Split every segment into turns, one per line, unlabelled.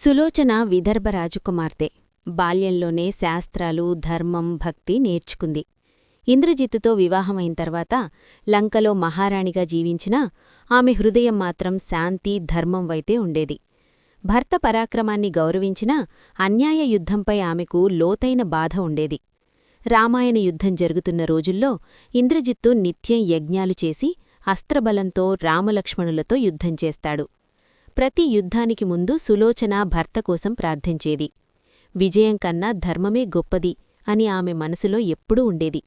సులోచన విదర్భ రాజకుమార్తె. బాల్యంలోనే శాస్త్రాలు ధర్మం భక్తి నేర్చుకుంది. ఇంద్రజిత్తుతో వివాహమైన తర్వాత లంకలో మహారాణిగా జీవించినా ఆమె హృదయం మాత్రం శాంతి ధర్మం వైతే ఉండేది. భర్త పరాక్రమాన్ని గౌరవించినా అన్యాయ యుద్ధంపై ఆమెకు లోతైన బాధ ఉండేది. రామాయణ యుద్ధం జరుగుతున్న రోజుల్లో ఇంద్రజిత్తు నిత్యం యజ్ఞాలు చేసి అస్త్రబలంతో రామలక్ష్మణులతో యుద్ధం చేస్తాడు. ప్రతి యుద్ధానికి ముందు సులోచన భర్త కోసం ప్రార్థించేది. విజయం కన్నా ధర్మమే గొప్పది అని ఆమె మనసులో ఎప్పుడూ ఉండేది.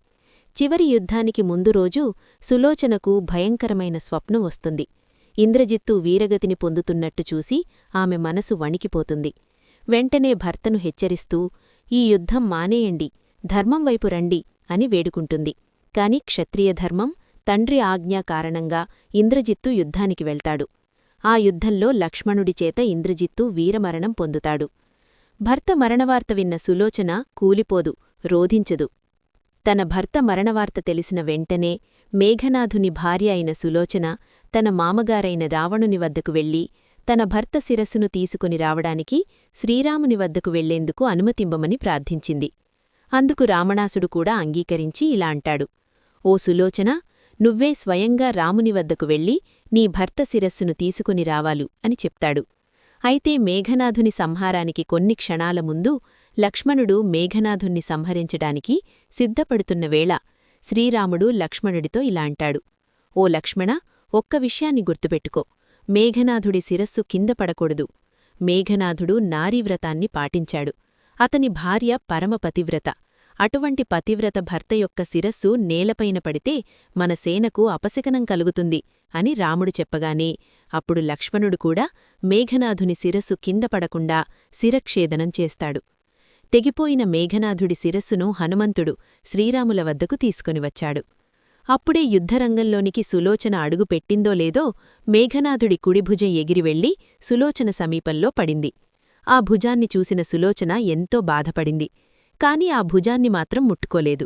చివరి యుద్ధానికి ముందు రోజు సులోచనకు భయంకరమైన స్వప్నం వస్తుంది. ఇంద్రజిత్తు వీరగతిని పొందుతున్నట్టు చూసి ఆమె మనసు వణికిపోతుంది. వెంటనే భర్తను హెచ్చరిస్తూ ఈ యుద్ధం మానేయండి ధర్మం వైపు రండి అని వేడుకుంటుంది. కాని క్షత్రియ ధర్మం తండ్రి ఆజ్ఞ కారణంగా ఇంద్రజిత్తు యుద్ధానికి వెళ్తాడు. ఆ యుద్ధంలో లక్ష్మణుడి చేత ఇంద్రజిత్తు వీరమరణం పొందుతాడు. భర్త మరణవార్త విన్న సులోచన కూలిపోదు రోధించదు. తన భర్త మరణవార్త తెలిసిన వెంటనే మేఘనాథుని భార్య అయిన సులోచన తన మామగారైన రావణుని వద్దకు వెళ్ళి తన భర్త శిరస్సును తీసుకుని రావడానికి శ్రీరాముని వద్దకు వెళ్ళేందుకు అనుమతింబమని ప్రార్థించింది. అందుకు రామణాసుడు కూడా అంగీకరించి ఇలా అంటాడు. ఓ సులోచన నువ్వే స్వయంగా రాముని వద్దకు వెళ్ళి నీ భర్త శిరస్సును తీసుకుని రావాలు అని చెప్తాడు. అయితే మేఘనాథుని సంహారానికి కొన్ని క్షణాల ముందు లక్ష్మణుడు మేఘనాథుణ్ణి సంహరించడానికి సిద్ధపడుతున్న వేళ శ్రీరాముడు లక్ష్మణుడితో ఇలా అంటాడు. ఓ లక్ష్మణ ఒక్క విషయాన్ని గుర్తుపెట్టుకో. మేఘనాథుడి శిరస్సు కింద పడకూడదు. మేఘనాథుడు నారీవ్రతాన్ని పాటించాడు. అతని భార్య పరమపతివ్రత. అటువంటి పతివ్రత భర్త యొక్క శిరస్సు నేలపైన పడితే మన సేనకు అపశకనం కలుగుతుంది అని రాముడు చెప్పగానే అప్పుడు లక్ష్మణుడు కూడా మేఘనాథుని శిరస్సు కింద పడకుండా శిరక్షేదనం చేస్తాడు. తెగిపోయిన మేఘనాథుడి శిరస్సును హనుమంతుడు శ్రీరాముల వద్దకు తీసుకొనివచ్చాడు అప్పుడే యుద్ధరంగంలోనికి సులోచన అడుగు పెట్టిందో లేదో మేఘనాథుడి కుడిభుజం ఎగిరివెళ్ళి సులోచన సమీపంలో పడింది. ఆ భుజాన్ని చూసిన సులోచన ఎంతో బాధపడింది. కాని ఆ భుజాన్ని మాత్రం ముట్టుకోలేదు.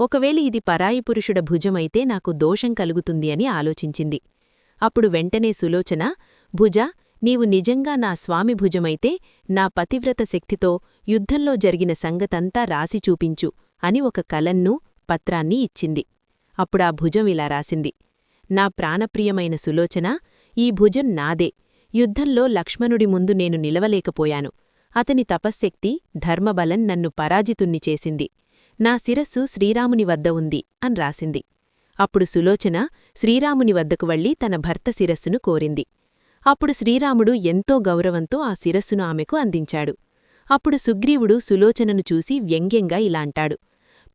ఒకవేళ ఇది పరాయి పురుషుడ భుజమైతే నాకు దోషం కలుగుతుంది అని ఆలోచించింది. అప్పుడు వెంటనే సులోచన భుజ నీవు నిజంగా నా స్వామి భుజమైతే నా పతివ్రత శక్తితో యుద్ధంలో జరిగిన సంగతంతా రాసి చూపించు అని ఒక కలన్నూ పత్రాన్ని ఇచ్చింది. అప్పుడా భుజం ఇలా రాసింది. నా ప్రాణప్రియమైన సులోచన ఈ భుజం నాదే. యుద్ధంలో లక్ష్మణుడి ముందు నేను నిలవలేకపోయాను. అతని తపశ్శక్తి ధర్మబలం నన్ను పరాజితుణ్ణి చేసింది. నా శిరస్సు శ్రీరాముని వద్ద ఉంది అని రాసింది. అప్పుడు సులోచన శ్రీరాముని వద్దకు వళ్ళి తన భర్త శిరస్సును కోరింది. అప్పుడు శ్రీరాముడు ఎంతో గౌరవంతో ఆ శిరస్సును ఆమెకు అందించాడు. అప్పుడు సుగ్రీవుడు సులోచనను చూసి వ్యంగ్యంగా ఇలాంటాడు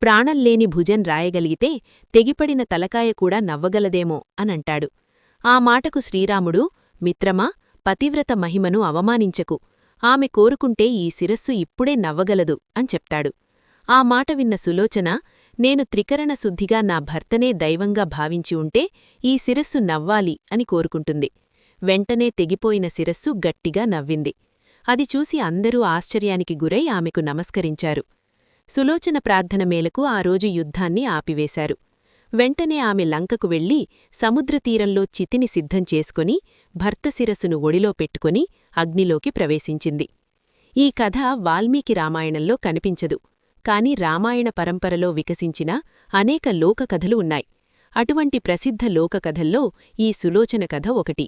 ప్రాణంలేని భుజం రాయగలిగితే తెగిపడిన తలకాయ కూడా నవ్వగలదేమో అనంటాడు ఆ మాటకు శ్రీరాముడు మిత్రమా పతివ్రత మహిమను అవమానించకు. ఆమె కోరుకుంటే ఈ శిరస్సు ఇప్పుడే నవ్వగలదు అని చెప్తాడు. ఆ మాట విన్న సులోచన నేను త్రికరణ శుద్ధిగా నా భర్తనే దైవంగా భావించి ఉంటే ఈ శిరస్సు నవ్వాలి అని కోరుకుంటుంది. వెంటనే తెగిపోయిన శిరస్సు గట్టిగా నవ్వింది. అది చూసి అందరూ ఆశ్చర్యానికి గురై ఆమెకు నమస్కరించారు. సులోచన ప్రార్థన మేలకు ఆ రోజు యుద్ధాన్ని ఆపివేశారు. వెంటనే ఆమె లంకకు వెళ్ళి సముద్రతీరంలో చితిని సిద్ధం చేసుకుని భర్త శిరస్సును ఒడిలో పెట్టుకుని అగ్నిలోకి ప్రవేశించింది. ఈ కథ వాల్మీకి రామాయణంలో కనిపించదు. కాని రామాయణ పరంపరలో వికసించిన అనేక లోకకథలు ఉన్నాయి. అటువంటి ప్రసిద్ధ లోకకథల్లో ఈ సులోచన కథ ఒకటి.